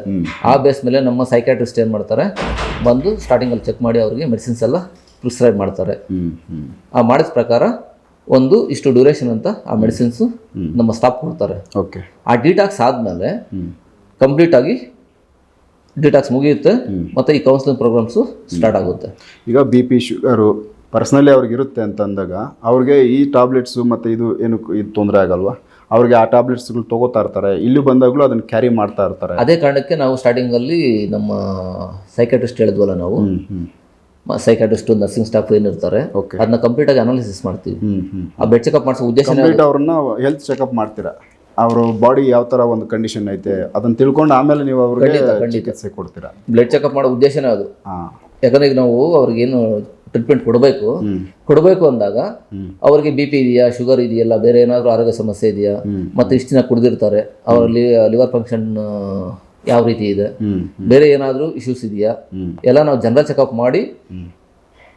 ಆ ಬೇಸ್ ಮೇಲೆ ನಮ್ಮ ಸೈಕ್ಯಾಟ್ರಿಸ್ಟ್ ಏನು ಮಾಡ್ತಾರೆ? ಬಂದು ಸ್ಟಾರ್ಟಿಂಗಲ್ಲಿ ಚೆಕ್ ಮಾಡಿ ಅವರಿಗೆ ಮೆಡಿಸಿನ್ಸ್ ಎಲ್ಲ ಪ್ರಿಸ್ಕ್ರೈಬ್ ಮಾಡ್ತಾರೆ. ಆ ಮಾಡಿದ ಪ್ರಕಾರ ಒಂದು ಇಷ್ಟು ಡ್ಯೂರೇಷನ್ ಅಂತ ಆ ಮೆಡಿಸಿನ್ಸು ನಮ್ಮ ಸ್ಟಾಪ್ ಕೊಡ್ತಾರೆ. ಓಕೆ ಆ ಡಿಟಾಕ್ಸ್ ಆದಮೇಲೆ ಕಂಪ್ಲೀಟ್ ಆಗಿ ಡಿಟಾಕ್ಸ್ ಮುಗಿಯುತ್ತೆ ಮತ್ತೆ ಈ ಕೌನ್ಸಿಲಿಂಗ್ ಪ್ರೋಗ್ರಾಮ್ಸು ಸ್ಟಾರ್ಟ್ ಆಗುತ್ತೆ. ಈಗ ಬಿ ಪಿ ಶುಗರು ಪರ್ಸ್ನಲಿ ಅವ್ರಿಗೆ ಇರುತ್ತೆ ಅಂತ ಅಂದಾಗ ಅವ್ರಿಗೆ ಈ ಟ್ಯಾಬ್ಲೆಟ್ಸು ಮತ್ತು ಇದು ಏನು ಇದು ತೊಂದರೆ ಆಗಲ್ವಾ? ಅವ್ರಿಗೆ ಆ ಟ್ಯಾಬ್ಲೆಟ್ಸ್ಗಳು ತಗೋತಾ ಇರ್ತಾರೆ. ಇಲ್ಲಿ ಬಂದಾಗಲೂ ಅದನ್ನು ಕ್ಯಾರಿ ಮಾಡ್ತಾ ಇರ್ತಾರೆ. ಅದೇ ಕಾರಣಕ್ಕೆ ನಾವು ಸ್ಟಾರ್ಟಿಂಗಲ್ಲಿ ನಮ್ಮ ಸೈಕಾಟ್ರಿಸ್ಟ್ ಹೇಳಿದ್ವಲ್ಲ ನಾವು. ಸೈಕಾಟ್ರಿಸ್ಟ್ ನರ್ಸಿಂಗ್ ಸ್ಟಾಫ್ ಏನಿರ್ತಾರೆ ಇರ್ತಾರೆ ಅದನ್ನ ಕಂಪ್ಲೀಟ್ ಆಗಿ ಅನಾಲಿಸಿಸ್ ಮಾಡ್ತೀವಿ. ಆ ಬೆಡ್ ಚೆಕಪ್ ಮಾಡಿಸೋ ಉದ್ದೇಶ ಅವ್ರನ್ನ ಹೆಲ್ತ್ ಚೆಕಪ್ ಮಾಡ್ತೀರಾ? ಅವರು ಬಾಡಿ ಯಾವ ತರ ಒಂದು ಕಂಡೀಷನ್ ಐತೆ ಅದನ್ನ ತಿಳ್ಕೊಂಡು ಆಮೇಲೆ ನೀವು ಅವ್ರಿಗೆ ಚಿಕಿತ್ಸೆ ಕೊಡ್ತೀರಾ? ಬ್ಲಡ್ ಚೆಕಪ್ ಮಾಡೋ ಉದ್ದೇಶನೇ ಅದು. ಯಾಕಂದ್ರೆ ಈಗ ನಾವು ಅವ್ರಿಗೇನು ಟ್ರೀಟ್ಮೆಂಟ್ ಕೊಡಬೇಕು ಕೊಡಬೇಕು ಅಂದಾಗ ಅವರಿಗೆ ಬಿ ಪಿ ಇದೆಯಾ ಶುಗರ್ ಇದೆಯಲ್ಲ ಬೇರೆ ಏನಾದರೂ ಆರೋಗ್ಯ ಸಮಸ್ಯೆ ಇದೆಯಾ ಮತ್ತೆ ಇಷ್ಟು ದಿನ ಕುಡಿದಿರ್ತಾರೆ ಅವರಲ್ಲಿ ಲಿವರ್ ಫಂಕ್ಷನ್ ಯಾವ ರೀತಿ ಇದೆ? ಬೇರೆ ಏನಾದರೂ ಇಶ್ಯೂಸ್ ಇದೆಯಾ? ಎಲ್ಲ ನಾವು ಜನರಲ್ ಚೆಕಪ್ ಮಾಡಿ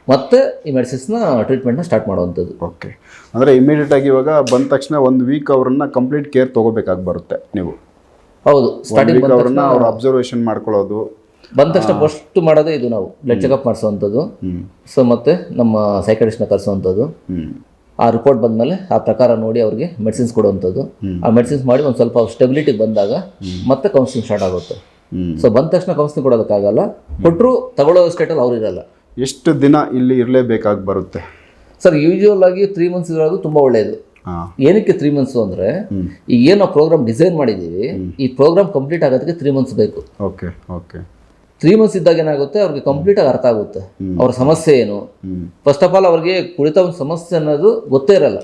ಮತ್ತೆ ಈ ಮೆಡಿಸಿನ್ಸ್ನ ಟ್ರೀಟ್ಮೆಂಟ್ನ ಸ್ಟಾರ್ಟ್ ಮಾಡುವಂಥದ್ದು. ಓಕೆ. ಅಂದರೆ ಇಮಿಡಿಯೇಟ್ ಆಗಿ ಇವಾಗ ಬಂದ ತಕ್ಷಣ ಒಂದು ವೀಕ್ ಅವರನ್ನ ಕಂಪ್ಲೀಟ್ ಕೇರ್ ತೊಗೋಬೇಕಾಗಿ ಬರುತ್ತೆ ನೀವು. ಹೌದು ಸ್ಟಾರ್ಟಿಂಗ್ ಅವರನ್ನ ಅವ್ರ ಅಬ್ಸರ್ವೇಷನ್ ಮಾಡ್ಕೊಳ್ಳೋದು. ಬಂದ ತಕ್ಷಣ ಫಸ್ಟ್ ಮಾಡೋದೇ ಇದು ನಾವು ಬ್ಲಡ್ ಚೆಕಪ್ ಮಾಡಿಸುವಂಥದ್ದು. ಸೊ ಮತ್ತೆ ನಮ್ಮ ಸೈಕಾಟಿಸ್ಟ್ನ ಕರೆಸುವಂಥದ್ದು. ಆ ರಿಪೋರ್ಟ್ ಬಂದಮೇಲೆ ಆ ಪ್ರಕಾರ ನೋಡಿ ಅವ್ರಿಗೆ ಮೆಡಿಸಿನ್ಸ್ ಕೊಡುವಂಥದ್ದು. ಆ ಮೆಡಿಸಿನ್ಸ್ ಮಾಡಿ ಒಂದು ಸ್ವಲ್ಪ ಸ್ಟೆಬಿಲಿಟಿ ಬಂದಾಗ ಮತ್ತೆ ಕೌನ್ಸಿಲಿಂಗ್ ಸ್ಟಾರ್ಟ್ ಆಗುತ್ತೆ. ಸೊ ಬಂದ ತಕ್ಷಣ ಕೌನ್ಸಿಲಿಂಗ್ ಕೊಡೋದಕ್ಕಾಗಲ್ಲ. ಕೊಟ್ಟರು ತಗೊಳ್ಳೋ ಸ್ಟೇಟಲ್ಲಿ ಅವ್ರು ಇರಲ್ಲ. ಎಷ್ಟು ದಿನ ಇಲ್ಲಿ ಇರಲೇಬೇಕಾಗಿ ಬರುತ್ತೆ? ಸರ್ ಯೂಶುವಲ್ ಆಗಿ ತ್ರೀ ಮಂತ್ಸ್ ಇರೋದು ತುಂಬ ಒಳ್ಳೆಯದು ಏನಕ್ಕೆ ತ್ರೀ ಮಂತ್ಸ್ ಅಂದರೆ ಈಗ ಏನು ಪ್ರೋಗ್ರಾಮ್ ಡಿಸೈನ್ ಮಾಡಿದ್ದೀವಿ ಈ ಪ್ರೋಗ್ರಾಮ್ ಕಂಪ್ಲೀಟ್ ಆಗೋದಕ್ಕೆ ತ್ರೀ ಮಂತ್ಸ್ ಬೇಕು. Okay okay. ತ್ರೀ ಮಂತ್ಸ್ ಇದ್ದಾಗ ಏನಾಗುತ್ತೆ? ಅವ್ರಿಗೆ ಕಂಪ್ಲೀಟ್ ಆಗಿ ಅರ್ಥ ಆಗುತ್ತೆ. ಅವ್ರ ಸಮಸ್ಯೆ ಏನು? ಫಸ್ಟ್ ಆಫ್ ಆಲ್ ಅವ್ರಿಗೆ ಕುಳಿತ ಒಂದು ಸಮಸ್ಯೆ ಅನ್ನೋದು ಗೊತ್ತೇ ಇರಲ್ಲ.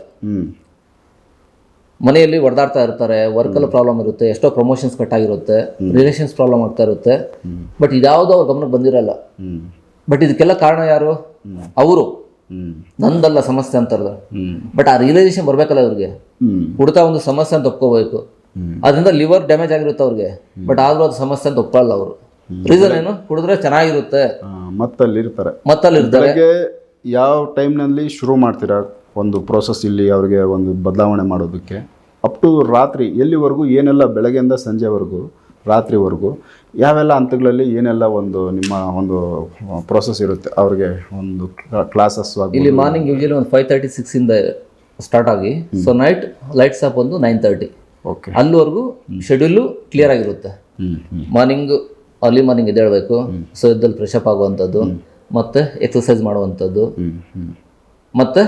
ಮನೆಯಲ್ಲಿ ಹೊಡೆದಾಡ್ತಾ ಇರ್ತಾರೆ ವರ್ಕಲ್ಲಿ ಪ್ರಾಬ್ಲಮ್ ಇರುತ್ತೆ ಎಷ್ಟೋ ಪ್ರಮೋಷನ್ಸ್ ಕಟ್ ಆಗಿರುತ್ತೆ ರಿಲೇಷನ್ಸ್ ಪ್ರಾಬ್ಲಮ್ ಆಗ್ತಾ ಇರುತ್ತೆ. ಬಟ್ ಇದ್ಯಾವುದೋ ಅವ್ರ ಗಮನಕ್ಕೆ ಬಂದಿರಲ್ಲ. ಬಟ್ ಇದಕ್ಕೆಲ್ಲ ಕಾರಣ ಯಾರು? ಅವರು. ನಂದಲ್ಲ ಸಮಸ್ಯೆ ಅಂತಾರದ ಬಟ್ ಆ ರಿಯಲೈಸೇಷನ್ ಬರಬೇಕಲ್ಲ ಅವ್ರಿಗೆ ಹುಡ್ತಾ ಕುಡ್ತಾ ಒಂದು ಸಮಸ್ಯೆ ಅಂತ ಒಪ್ಕೋಬೇಕು. ಅದರಿಂದ ಲಿವರ್ ಡ್ಯಾಮೇಜ್ ಆಗಿರುತ್ತೆ ಅವ್ರಿಗೆ. ಬಟ್ ಆದ್ರೂ ಅದು ಸಮಸ್ಯೆ ಅಂತ ಒಪ್ಪಲ್ಲ ಅವರು. ರೀಸನ್ ಏನು? ಕುಡಿದ್ರೆ ಚೆನ್ನಾಗಿರುತ್ತೆ. ಮತ್ತಲ್ಲಿರ್ತಾರೆ. ಮತ್ತಲ್ಲಿ ಇರ್ತಾರೆ ಬೆಳಗ್ಗೆ ಯಾವ ಟೈಮ್ನಲ್ಲಿ ಶುರು ಮಾಡ್ತೀರಾ ಒಂದು ಪ್ರೋಸೆಸ್ ಇಲ್ಲಿ ಅವ್ರಿಗೆ ಒಂದು ಬದಲಾವಣೆ ಮಾಡೋದಕ್ಕೆ? ಅಪ್ ಟು ರಾತ್ರಿ ಎಲ್ಲಿವರೆಗೂ ಏನೆಲ್ಲ ಬೆಳಗ್ಗೆಯಿಂದ ಸಂಜೆವರೆಗೂ ರಾತ್ರಿವರೆಗೂ ಯಾವೆಲ್ಲ ಹಂತಗಳಲ್ಲಿ ಏನೆಲ್ಲ ಒಂದು ನಿಮ್ಮ ಒಂದು ಪ್ರೋಸೆಸ್ ಇರುತ್ತೆ? ಅವ್ರಿಗೆ ಒಂದು ಕ್ಲಾಸಸ್ ಇಲ್ಲಿ ಮಾರ್ನಿಂಗ್ ಯೂಶಲಿ ಒಂದು ಫೈವ್ ತರ್ಟಿ ಸಿಕ್ಸಿಂದ ಸ್ಟಾರ್ಟ್ ಆಗಿ. ಸೊ ನೈಟ್ ಲೈಟ್ಸ್ ಆಫ್ ಒಂದು ನೈನ್ ತರ್ಟಿ ಓಕೆ ಅಲ್ಲಿವರೆಗೂ ಶೆಡ್ಯೂಲು ಕ್ಲಿಯರ್ ಆಗಿರುತ್ತೆ. ಮಾರ್ನಿಂಗ್ ಅರ್ಲಿ ಮಾರ್ನಿಂಗ್ ಎದ್ದೇಳಬೇಕು. ಸೊ ಇದ್ದಲ್ಲಿ ಫ್ರೆಶ್ ಅಪ್ ಆಗುವಂಥದ್ದು. ಮತ್ತೆ ಎಕ್ಸಸೈಸ್ ಮಾಡುವಂಥದ್ದು. ಮತ್ತೆ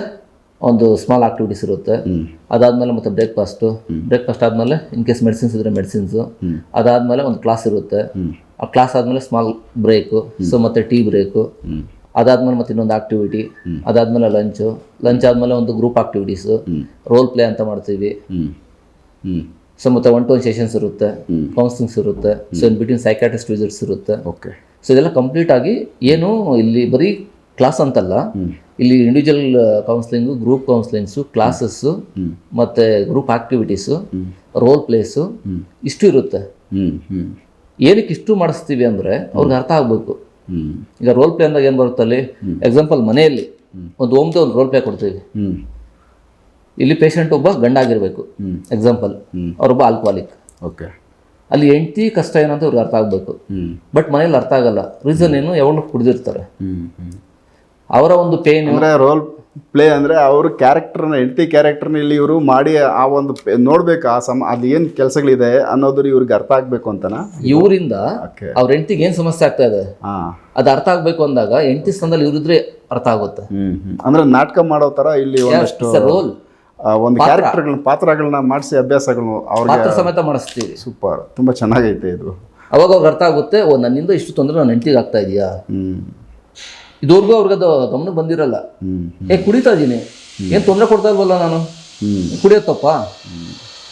ಒಂದು ಸ್ಮಾಲ್ ಆಕ್ಟಿವಿಟೀಸ್ ಇರುತ್ತೆ. ಅದಾದಮೇಲೆ ಮತ್ತೆ ಬ್ರೇಕ್ಫಾಸ್ಟು ಬ್ರೇಕ್ಫಾಸ್ಟ್ ಆದಮೇಲೆ ಇನ್ ಕೇಸ್ ಮೆಡಿಸಿನ್ಸ್ ಇದ್ರೆ ಮೆಡಿಸಿನ್ಸು ಅದಾದಮೇಲೆ ಒಂದು ಕ್ಲಾಸ್ ಇರುತ್ತೆ. ಆ ಕ್ಲಾಸ್ ಆದಮೇಲೆ ಸ್ಮಾಲ್ ಬ್ರೇಕು ಸೊ ಮತ್ತೆ ಟೀ ಬ್ರೇಕು ಅದಾದಮೇಲೆ ಮತ್ತೆ ಇನ್ನೊಂದು ಆಕ್ಟಿವಿಟಿ ಅದಾದಮೇಲೆ ಲಂಚು ಲಂಚ್ ಆದಮೇಲೆ ಒಂದು ಗ್ರೂಪ್ ಆಕ್ಟಿವಿಟೀಸು ರೋಲ್ ಪ್ಲೇ ಅಂತ ಮಾಡ್ತೀವಿ. ಸೊ ಮತ್ತೆ ಒನ್ ಟು ಒನ್ ಸೆಷನ್ಸ್ ಇರುತ್ತೆ ಕೌನ್ಸಿಲಿಂಗ್ಸ್ ಇರುತ್ತೆ so in between psychiatrist visits ಇರುತ್ತೆ. ಓಕೆ ಸೊ ಇದೆಲ್ಲ ಕಂಪ್ಲೀಟ್ ಆಗಿ ಏನು ಇಲ್ಲಿ ಬರೀ ಕ್ಲಾಸ್ ಅಂತಲ್ಲ ಇಲ್ಲಿ individual counselling group counsellings classes ಮತ್ತು ಗ್ರೂಪ್ ಆಕ್ಟಿವಿಟೀಸು ರೋಲ್ ಪ್ಲೇಸು ಇಷ್ಟು ಇರುತ್ತೆ. ಏನಕ್ಕೆ ಇಷ್ಟು ಮಾಡಿಸ್ತೀವಿ ಅಂದರೆ ಅವ್ರಿಗೆ ಅರ್ಥ ಆಗಬೇಕು. ಈಗ ರೋಲ್ ಪ್ಲೇ ಅಂದಾಗ ಏನು ಬರುತ್ತೆ ಅಲ್ಲಿ ಎಕ್ಸಾಂಪಲ್ ಮನೆಯಲ್ಲಿ ಒಂದು ಓಮ್ದೆ ಒಂದು ರೋಲ್ ಪ್ಲೇ ಕೊಡ್ತೀವಿ ಇಲ್ಲಿ ಪೇಷಂಟ್ ಒಬ್ಬ ಗಂಡಾಗಿರಬೇಕು. ಎಕ್ಸಾಂಪಲ್ ಅವರೊಬ್ಬ ಆಲ್ಕೋಹಾಲಿಕ್ ಓಕೆ. ಅಲ್ಲಿ ಹೆಂಡತಿ ಕಷ್ಟ ಏನಂತ ಇವ್ರಿಗೆ ಅರ್ಥ ಆಗಬೇಕು. ಬಟ್ ಮನೇಲಿ ಅರ್ಥ ಆಗಲ್ಲ. ರೀಸನ್ ಏನು ಯಾವಾಗಲೂ ಕುಡಿದಿರ್ತಾರೆ. ಅವರ ಒಂದು ಪೇನ್ ಅಂದರೆ ರೋಲ್ ಪ್ಲೇ ಅಂದರೆ ಅವ್ರ ಕ್ಯಾರೆಕ್ಟರ್ನ ಹೆಂಡತಿ ಕ್ಯಾರೆಕ್ಟರ್ನ ಇಲ್ಲಿ ಇವರು ಮಾಡಿ ಆ ಒಂದು ನೋಡ್ಬೇಕು ಆ ಸಮ ಅಲ್ಲಿ ಏನು ಕೆಲಸಗಳಿದೆ ಅನ್ನೋದ್ರ ಇವ್ರಿಗೆ ಅರ್ಥ ಆಗಬೇಕು ಅಂತಾನ? ಇವರಿಂದ ಅವ್ರ ಹೆಂಡತಿಗೆ ಏನು ಸಮಸ್ಯೆ ಆಗ್ತಾ ಇದೆ? ಅದು ಅರ್ಥ ಆಗಬೇಕು ಅಂದಾಗ ಹೆಂಡತಿ ಸ್ಥಾನದಲ್ಲಿ ಇವರಿದ್ರೆ ಅರ್ಥ ಆಗುತ್ತೆ. ಅಂದ್ರೆ ನಾಟಕ ಮಾಡೋ ತರ ಇಲ್ಲಿ ಒಂದಷ್ಟು ರೋಲ್ ಒಂದು ಕ್ಯಾರೆಕ್ಟರ್ಗಳನ್ನ ಪಾತ್ರಗಳನ್ನ ಮಾಡಿಸಿ ಅಭ್ಯಾಸಗಳು ಅವ್ರಿಗೆ ಸಮೇತ ಮಾಡಿಸ್ತೀವಿ. ಸೂಪರ್ ತುಂಬಾ ಚೆನ್ನಾಗೈತೆ ಇದು. ಅವಾಗ ಅವ್ರಿಗೆ ಅರ್ಥ ಆಗುತ್ತೆ ಓ ನನ್ನಿಂದ ಇಷ್ಟು ತೊಂದರೆ ನನ್ನ ಹೆಂಡತಿಗೆ ಆಗ್ತಾ ಇದೆಯಾ? ಹ್ಮ್. ಇದುವರೆಗೂ ಅವ್ರಿಗೆ ಅದು ಗಮನ ಬಂದಿರಲ್ಲ. ಏ ಕುಡಿತಾ ಇದ್ದೀನಿ ಏನು ತೊಂದರೆ ಕೊಡ್ತಾ ಇಲ್ವಲ್ಲ ನಾನು? ಕುಡಿಯತ್ತಪ್ಪ. ಕುಡಿಯೋತ್ತಪ್ಪ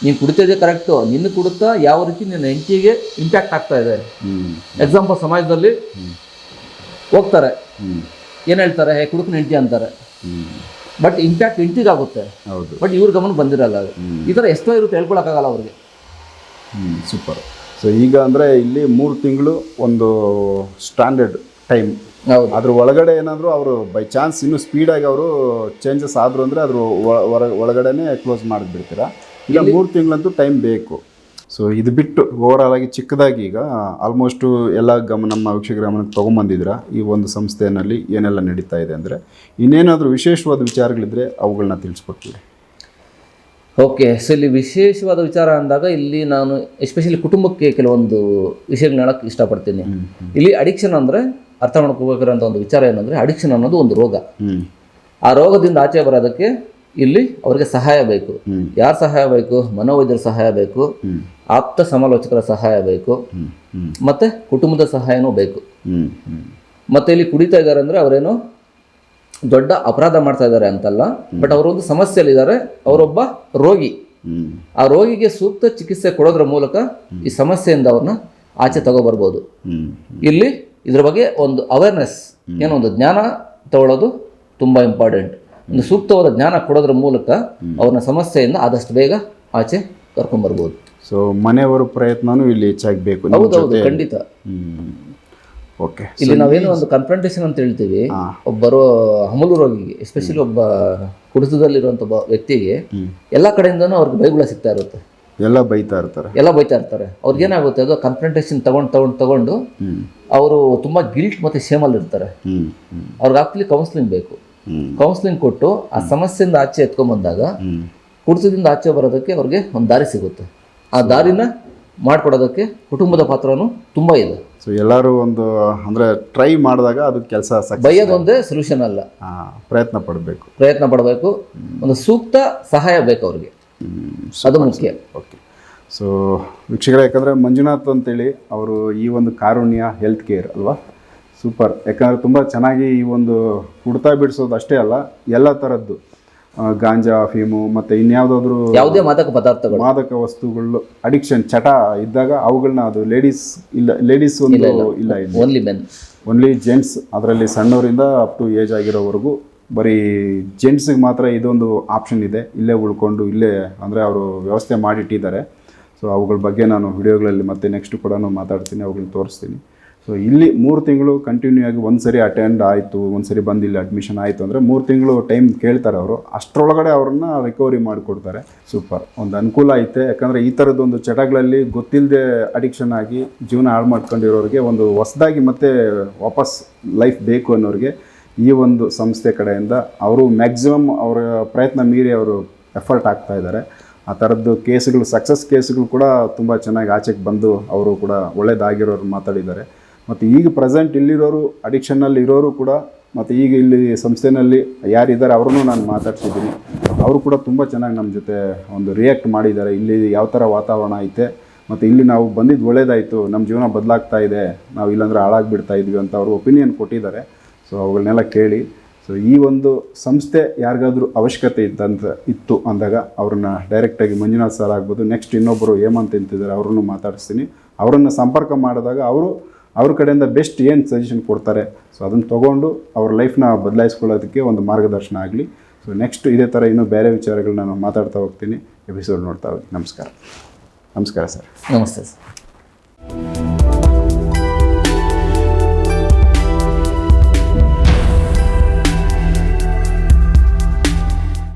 ನೀನು ಕುಡಿತಾ ಇದೆಯಾ ಕರೆಕ್ಟು ನಿನ್ನ ಕುಡುತ್ತಾ ಯಾವ ರೀತಿ ನಿನ್ನ ಹೆಂಡತಿಗೆ ಇಂಪ್ಯಾಕ್ಟ್ ಆಗ್ತಾ ಇದೆ? ಎಕ್ಸಾಂಪಲ್ ಸಮಾಜದಲ್ಲಿ ಹೋಗ್ತಾರೆ. ಏನು ಹೇಳ್ತಾರೆ? ಹೇ ಕುಡುಕ್ನ ಹೆಂಡತಿ ಅಂತಾರೆ. ಬಟ್ ಇಂಪ್ಯಾಕ್ಟ್ ಇಂಟಿಗಾಗುತ್ತೆ ಆಗುತ್ತೆ. ಹೌದು. ಬಟ್ ಇವ್ರ ಗಮನ ಬಂದಿರಲ್ಲ ಅದು. ಈ ಥರ ಎಷ್ಟೋ ಇರುತ್ತೆ ಹೇಳ್ಕೊಳಕ್ಕಾಗಲ್ಲ ಅವ್ರಿಗೆ. ಹ್ಞೂ ಸೂಪರ್ ಸೊ ಈಗ ಅಂದರೆ ಇಲ್ಲಿ ಮೂರು ತಿಂಗಳು ಒಂದು ಸ್ಟ್ಯಾಂಡರ್ಡ್ ಟೈಮ್ ಹೌದು. ಅದ್ರ ಒಳಗಡೆ ಏನಾದರೂ ಅವರು ಬೈ ಚಾನ್ಸ್ ಇನ್ನೂ ಸ್ಪೀಡಾಗಿ ಅವರು ಚೇಂಜಸ್ ಆದರು ಅಂದರೆ ಅದ್ರ ಒಳಗಡೆನೆ ಕ್ಲೋಸ್ ಮಾಡಿಬಿಡ್ತೀರಾ? ಈಗ ಮೂರು ತಿಂಗಳಂತೂ ಟೈಮ್ ಬೇಕು. ಸೊ ಇದು ಬಿಟ್ಟು ಓವರಾಲ್ ಆಗಿ ಚಿಕ್ಕದಾಗಿ ಈಗ ಆಲ್ಮೋಸ್ಟು ಎಲ್ಲ ಗಮ ನಮ್ಮ ವೀಕ್ಷಕರ ಗಮನಕ್ಕೆ ತೊಗೊಂಬಂದಿದ್ದೀರಾ ಈ ಒಂದು ಸಂಸ್ಥೆಯಲ್ಲಿ ಏನೆಲ್ಲ ನಡೀತಾ ಇದೆ ಅಂದರೆ ಇನ್ನೇನಾದರೂ ವಿಶೇಷವಾದ ವಿಚಾರಗಳಿದ್ರೆ ಅವುಗಳನ್ನ ತಿಳಿಸ್ಕೊಡ್ತೀವಿ. ಓಕೆ ಸೊ ಇಲ್ಲಿ ವಿಶೇಷವಾದ ವಿಚಾರ ಅಂದಾಗ ಇಲ್ಲಿ ನಾನು ಎಸ್ಪೆಷಲಿ ಕುಟುಂಬಕ್ಕೆ ಕೆಲವೊಂದು ವಿಷಯಗಳನ್ನ ಹೇಳಕ್ಕೆ ಇಷ್ಟಪಡ್ತೀನಿ. ಇಲ್ಲಿ ಅಡಿಕ್ಷನ್ ಅಂದರೆ ಅರ್ಥ ಮಾಡ್ಕೋಬೇಕಿರೋಂಥ ಒಂದು ವಿಚಾರ ಏನಂದರೆ ಅಡಿಕ್ಷನ್ ಅನ್ನೋದು ಒಂದು ರೋಗ. ಆ ರೋಗದಿಂದ ಆಚೆ ಬರೋದಕ್ಕೆ ಇಲ್ಲಿ ಅವರಿಗೆ ಸಹಾಯ ಬೇಕು. ಯಾರು ಸಹಾಯ ಬೇಕು? ಮನೋವೈದ್ಯರ ಸಹಾಯ ಬೇಕು. ಆಪ್ತ ಸಮಾಲೋಚಕರ ಸಹಾಯ ಬೇಕು. ಮತ್ತೆ ಕುಟುಂಬದ ಸಹಾಯನೂ ಬೇಕು. ಮತ್ತೆ ಇಲ್ಲಿ ಕುಡಿತಾ ಇದ್ದಾರೆ ಅಂದರೆ ಅವರೇನು ದೊಡ್ಡ ಅಪರಾಧ ಮಾಡ್ತಾ ಇದ್ದಾರೆ ಅಂತಲ್ಲ ಬಟ್ ಅವರೊಂದು ಸಮಸ್ಯೆಯಲ್ಲಿದ್ದಾರೆ. ಅವರೊಬ್ಬ ರೋಗಿ. ಆ ರೋಗಿಗೆ ಸೂಕ್ತ ಚಿಕಿತ್ಸೆ ಕೊಡೋದ್ರ ಮೂಲಕ ಈ ಸಮಸ್ಯೆಯಿಂದ ಅವ್ರನ್ನ ಆಚೆ ತಗೋಬರ್ಬೋದು. ಇಲ್ಲಿ ಇದ್ರ ಬಗ್ಗೆ ಒಂದು ಅವೇರ್ನೆಸ್ ಏನೋ ಒಂದು ಜ್ಞಾನ ತಗೊಳ್ಳೋದು ತುಂಬ ಇಂಪಾರ್ಟೆಂಟ್ ಒಂದು ಸೂಕ್ತವಾದ ಜ್ಞಾನ ಕೊಡೋದ್ರ ಮೂಲಕ ಅವ್ರನ್ನ ಸಮಸ್ಯೆಯಿಂದ ಆದಷ್ಟು ಬೇಗ ಆಚೆ ಕರ್ಕೊಂಬರ್ಬೋದು. ಸೊ ಮನೆಯವರ ಪ್ರಯತ್ನನೂ ಇಲ್ಲಿ ಹೆಚ್ಚಾಗಿ ಬೇಕು ನಿಮ್ಮ ಹೌದೌದು ಜೊತೆ. ಖಂಡಿತ. ಹ್ಮ್. ಓಕೆ ಇಲ್ಲಿ ನಾವೇನು ಒಂದು ಕನ್ಫ್ರಂಟೇಷನ್ ಅಂತ ಹೇಳ್ತೀವಿ. ಒಬ್ಬರು ಹಮಲು ರೋಗಿಗೆ ಎಸ್ಪೆಷಲಿ ಒಬ್ಬ ಕುಡಿತದಲ್ಲಿರುವಂಥ ಒಬ್ಬ ವ್ಯಕ್ತಿಗೆ ಎಲ್ಲ ಕಡೆಯಿಂದನೂ ಅವ್ರಿಗೆ ಬೈಗುಳ ಸಿಗ್ತಾ ಇರುತ್ತೆ. ಎಲ್ಲ ಬೈತಾ ಇರ್ತಾರೆ. ಎಲ್ಲ ಬೈತಾ ಇರ್ತಾರೆ. ಅವ್ರಿಗೆ ಏನಾಗುತ್ತೆ ಅದು ಕನ್ಫ್ರಂಟೇಷನ್ ತಗೊಂಡು ತಗೊಂಡು ತಗೊಂಡು ಹ್ಮ್. ಅವರು ತುಂಬ ಗಿಲ್ಟ್ ಮತ್ತು ಶೇಮಲ್ಲಿ ಇರ್ತಾರೆ. ಹ್ಮ್ ಹ್ಮ್. ಅವ್ರಿಗೆ ಆಕ್ಚುಲಿ ಕೌನ್ಸಿಲಿಂಗ್ ಬೇಕು. ಹ್ಮ್. ಕೌನ್ಸಿಲಿಂಗ್ ಕೊಟ್ಟು ಆ ಸಮಸ್ಯೆಯಿಂದ ಆಚೆ ಎತ್ಕೊಂಡ್ಬಂದಾಗ ಬಂದಾಗ ಕುಡಿತದಿಂದ ಆಚೆ ಬರೋದಕ್ಕೆ ಅವ್ರಿಗೆ ಒಂದು ದಾರಿ ಸಿಗುತ್ತೆ. ಆ ದಾರಿನ ಮಾಡಿಕೊಡೋದಕ್ಕೆ ಕುಟುಂಬದ ಪಾತ್ರನೂ ತುಂಬ ಇದೆ. ಸೊ ಎಲ್ಲರೂ ಒಂದು ಅಂದರೆ ಟ್ರೈ ಮಾಡಿದಾಗ ಅದು ಕೆಲಸ ಬಯ್ಯೋದೊಂದೇ ಬೈಯೋದೊಂದೇ ಸೊಲ್ಯೂಷನ್ ಅಲ್ಲ. ಪ್ರಯತ್ನ ಪಡಬೇಕು. ಪ್ರಯತ್ನ ಪಡಬೇಕು. ಒಂದು ಸೂಕ್ತ ಸಹಾಯ ಬೇಕು ಅವ್ರಿಗೆ. ಅದು ಮುಖ್ಯ. ಓಕೆ ಸೊ ವೀಕ್ಷಕರೇ ಯಾಕಂದರೆ ಮಂಜುನಾಥ್ ಅಂತೇಳಿ ಅವರು ಈ ಒಂದು ಕಾರುಣ್ಯ ಹೆಲ್ತ್ ಕೇರ್ ಅಲ್ವಾ? ಸೂಪರ್ ಯಾಕಂದರೆ ತುಂಬ ಚೆನ್ನಾಗಿ ಈ ಒಂದು ಕುಡ್ತಾ ಬಿಡಿಸೋದು ಅಷ್ಟೇ ಅಲ್ಲ ಎಲ್ಲ ಥರದ್ದು ಗಾಂಜಾ ಅಫೀಮು ಮತ್ತು ಇನ್ಯಾವುದಾದ್ರೂ ಯಾವುದೇ ಮಾದಕ ಪದಾರ್ಥಗಳು. ಮಾದಕ ವಸ್ತುಗಳು ಅಡಿಕ್ಷನ್ ಚಟ ಇದ್ದಾಗ ಅವುಗಳನ್ನ ಅದು ಲೇಡೀಸ್ ಇಲ್ಲ ಲೇಡೀಸ್ ಒಂದು ಇಲ್ಲ ಓನ್ಲಿ ಮೆನ್ ಓನ್ಲಿ ಜೆಂಟ್ಸ್ ಅದರಲ್ಲಿ ಸಣ್ಣವರಿಂದ ಅಪ್ ಟು ಏಜ್ ಆಗಿರೋವರೆಗೂ ಬರೀ ಜೆಂಟ್ಸ್ಗೆ ಮಾತ್ರ ಇದೊಂದು ಆಪ್ಷನ್ ಇದೆ. ಇಲ್ಲೇ ಉಳ್ಕೊಂಡು ಇಲ್ಲೇ ಅಂದರೆ ಅವರು ವ್ಯವಸ್ಥೆ ಮಾಡಿಟ್ಟಿದ್ದಾರೆ. ಸೊ ಅವುಗಳ ಬಗ್ಗೆ ನಾನು ವಿಡಿಯೋಗಳಲ್ಲಿ ಮತ್ತೆ ನೆಕ್ಸ್ಟ್ ಕೂಡ ಮಾತಾಡ್ತೀನಿ ಅವುಗಳನ್ನ ತೋರಿಸ್ತೀನಿ. ಸೊ ಇಲ್ಲಿ ಮೂರು ತಿಂಗಳು ಕಂಟಿನ್ಯೂ ಆಗಿ ಒಂದು ಸರಿ ಅಟೆಂಡ್ ಆಯಿತು, ಒಂದು ಸರಿ ಬಂದು ಅಡ್ಮಿಷನ್ ಆಯಿತು ಅಂದರೆ ಮೂರು ತಿಂಗಳು ಟೈಮ್ ಕೇಳ್ತಾರೆ ಅವರು. ಅಷ್ಟರೊಳಗಡೆ ಅವ್ರನ್ನ ರಿಕವರಿ ಮಾಡಿಕೊಡ್ತಾರೆ. ಸೂಪರ್ ಒಂದು ಅನುಕೂಲ ಐತೆ. ಯಾಕಂದರೆ ಈ ಥರದ್ದೊಂದು ಚಟಗಳಲ್ಲಿ ಗೊತ್ತಿಲ್ಲದೆ ಅಡಿಕ್ಷನ್ ಆಗಿ ಜೀವನ ಹಾಳು ಮಾಡ್ಕೊಂಡಿರೋರಿಗೆ ಒಂದು ಹೊಸದಾಗಿ ಮತ್ತೆ ವಾಪಸ್ ಲೈಫ್ ಬೇಕು ಅನ್ನೋರಿಗೆ ಈ ಒಂದು ಸಂಸ್ಥೆ ಕಡೆಯಿಂದ ಅವರು ಮ್ಯಾಕ್ಸಿಮಮ್ ಅವರ ಪ್ರಯತ್ನ ಮೀರಿ ಅವರು ಎಫರ್ಟ್ ಆಗ್ತಾ ಇದ್ದಾರೆ. ಆ ಥರದ್ದು ಕೇಸುಗಳು ಸಕ್ಸಸ್ ಕೇಸ್ಗಳು ಕೂಡ ತುಂಬ ಚೆನ್ನಾಗಿ ಆಚೆಗೆ ಬಂದು ಅವರು ಕೂಡ ಒಳ್ಳೆಯದಾಗಿರೋರು ಮಾತಾಡಿದ್ದಾರೆ. ಮತ್ತು ಈಗ ಪ್ರೆಸೆಂಟ್ ಇಲ್ಲಿರೋರು ಅಡಿಕ್ಷನ್ನಲ್ಲಿ ಇರೋರು ಕೂಡ, ಮತ್ತು ಈಗ ಇಲ್ಲಿ ಸಂಸ್ಥೆನಲ್ಲಿ ಯಾರಿದ್ದಾರೆ ಅವ್ರನ್ನೂ ನಾನು ಮಾತಾಡ್ಸಿದ್ದೀನಿ. ಅವರು ಕೂಡ ತುಂಬ ಚೆನ್ನಾಗಿ ನಮ್ಮ ಜೊತೆ ಒಂದು ರಿಯಾಕ್ಟ್ ಮಾಡಿದ್ದಾರೆ. ಇಲ್ಲಿ ಯಾವ ಥರ ವಾತಾವರಣ ಐತೆ, ಮತ್ತು ಇಲ್ಲಿ ನಾವು ಬಂದಿದ್ದು ಒಳ್ಳೇದಾಯಿತು, ನಮ್ಮ ಜೀವನ ಬದಲಾಗ್ತಾ ಇದೆ, ನಾವು ಇಲ್ಲಾಂದರೆ ಹಾಳಾಗ್ಬಿಡ್ತಾ ಇದ್ವಿ ಅಂತ ಅವರು ಒಪಿನಿಯನ್ ಕೊಟ್ಟಿದ್ದಾರೆ. ಸೊ ಅವುಗಳನ್ನೆಲ್ಲ ಕೇಳಿ ಸೊ ಈ ಒಂದು ಸಂಸ್ಥೆ ಯಾರಿಗಾದ್ರೂ ಅವಶ್ಯಕತೆ ಇದ್ದಂತ ಇತ್ತು ಅಂದಾಗ ಅವ್ರನ್ನ ಡೈರೆಕ್ಟಾಗಿ ಮಂಜುನಾಥ್ ಸರ್ ಆಗ್ಬೋದು ನೆಕ್ಸ್ಟ್ ಇನ್ನೊಬ್ಬರು ಹೇಮಂತ್ ಅಂತಿದ್ದಾರೆ, ಅವ್ರನ್ನೂ ಮಾತಾಡಿಸ್ತೀನಿ. ಅವರನ್ನು ಸಂಪರ್ಕ ಮಾಡಿದಾಗ ಅವರು ಅವ್ರ ಕಡೆಯಿಂದ ಬೆಸ್ಟ್ ಏನು ಸಜೆಷನ್ ಕೊಡ್ತಾರೆ? ಸೊ ಅದನ್ನು ತೊಗೊಂಡು ಅವ್ರ ಲೈಫ್ನ ಬದಲಾಯಿಸ್ಕೊಳ್ಳೋದಕ್ಕೆ ಒಂದು ಮಾರ್ಗದರ್ಶನ ಆಗಲಿ. ಸೊ ನೆಕ್ಸ್ಟ್ ಇದೇ ಥರ ಇನ್ನೂ ಬೇರೆ ವಿಚಾರಗಳನ್ನ ನಾನು ಮಾತಾಡ್ತಾ ಹೋಗ್ತೀನಿ. ಎಪಿಸೋಡ್ ನೋಡ್ತಾ ಹೋಗಿ. ನಮಸ್ಕಾರ. ನಮಸ್ಕಾರ ಸರ್ ನಮಸ್ತೆ ಸರ್